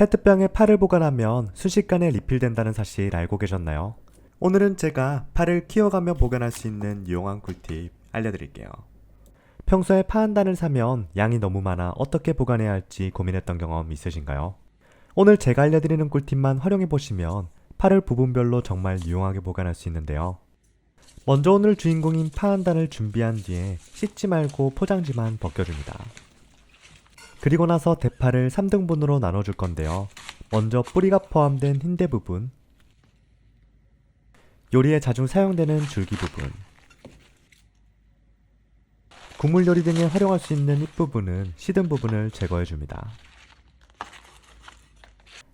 페트병에 팔을 보관하면 순식간에 리필된다는 사실 알고 계셨나요? 오늘은 제가 팔을 키워가며 보관할 수 있는 유용한 꿀팁 알려드릴게요. 평소에 파 한 단을 사면 양이 너무 많아 어떻게 보관해야 할지 고민했던 경험 있으신가요? 오늘 제가 알려드리는 꿀팁만 활용해 보시면 파를 부분별로 정말 유용하게 보관할 수 있는데요. 먼저 오늘 주인공인 파 한 단을 준비한 뒤에 씻지 말고 포장지만 벗겨줍니다. 그리고 나서 대파를 3등분으로 나눠줄 건데요. 먼저 뿌리가 포함된 흰대 부분, 요리에 자주 사용되는 줄기 부분, 국물 요리 등에 활용할 수 있는 잎부분은 시든 부분을 제거해줍니다.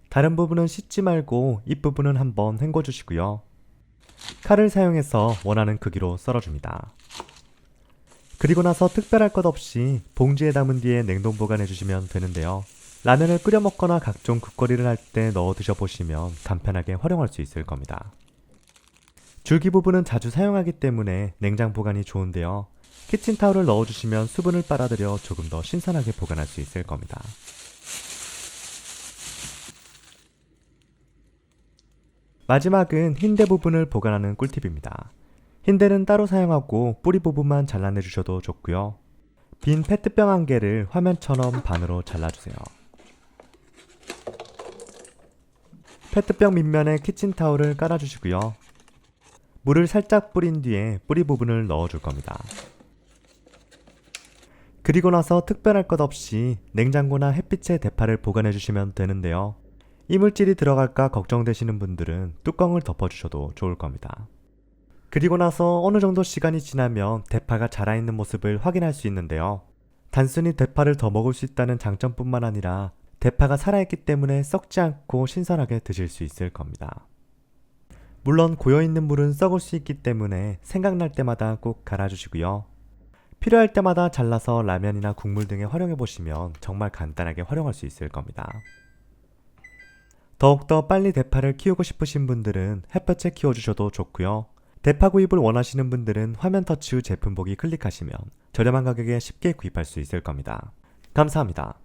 다른 부분은 씻지 말고 잎부분은 한번 헹궈주시고요. 칼을 사용해서 원하는 크기로 썰어줍니다. 그리고 나서 특별할 것 없이 봉지에 담은 뒤에 냉동 보관해 주시면 되는데요. 라면을 끓여 먹거나 각종 국거리를 할 때 넣어 드셔보시면 간편하게 활용할 수 있을 겁니다. 줄기 부분은 자주 사용하기 때문에 냉장 보관이 좋은데요. 키친타올을 넣어주시면 수분을 빨아들여 조금 더 신선하게 보관할 수 있을 겁니다. 마지막은 흰대 부분을 보관하는 꿀팁입니다. 흰대는 따로 사용하고 뿌리 부분만 잘라내 주셔도 좋고요. 빈 페트병 한 개를 화면처럼 반으로 잘라주세요. 페트병 밑면에 키친타올을 깔아주시고요. 물을 살짝 뿌린 뒤에 뿌리 부분을 넣어줄 겁니다. 그리고 나서 특별할 것 없이 냉장고나 햇빛에 대파를 보관해 주시면 되는데요. 이물질이 들어갈까 걱정되시는 분들은 뚜껑을 덮어주셔도 좋을 겁니다. 그리고 나서 어느 정도 시간이 지나면 대파가 자라있는 모습을 확인할 수 있는데요. 단순히 대파를 더 먹을 수 있다는 장점뿐만 아니라 대파가 살아있기 때문에 썩지 않고 신선하게 드실 수 있을 겁니다. 물론 고여있는 물은 썩을 수 있기 때문에 생각날 때마다 꼭 갈아주시고요. 필요할 때마다 잘라서 라면이나 국물 등에 활용해 보시면 정말 간단하게 활용할 수 있을 겁니다. 더욱더 빨리 대파를 키우고 싶으신 분들은 햇볕에 키워주셔도 좋고요. 대파 구입을 원하시는 분들은 화면 터치 후 제품 보기 클릭하시면 저렴한 가격에 쉽게 구입할 수 있을 겁니다. 감사합니다.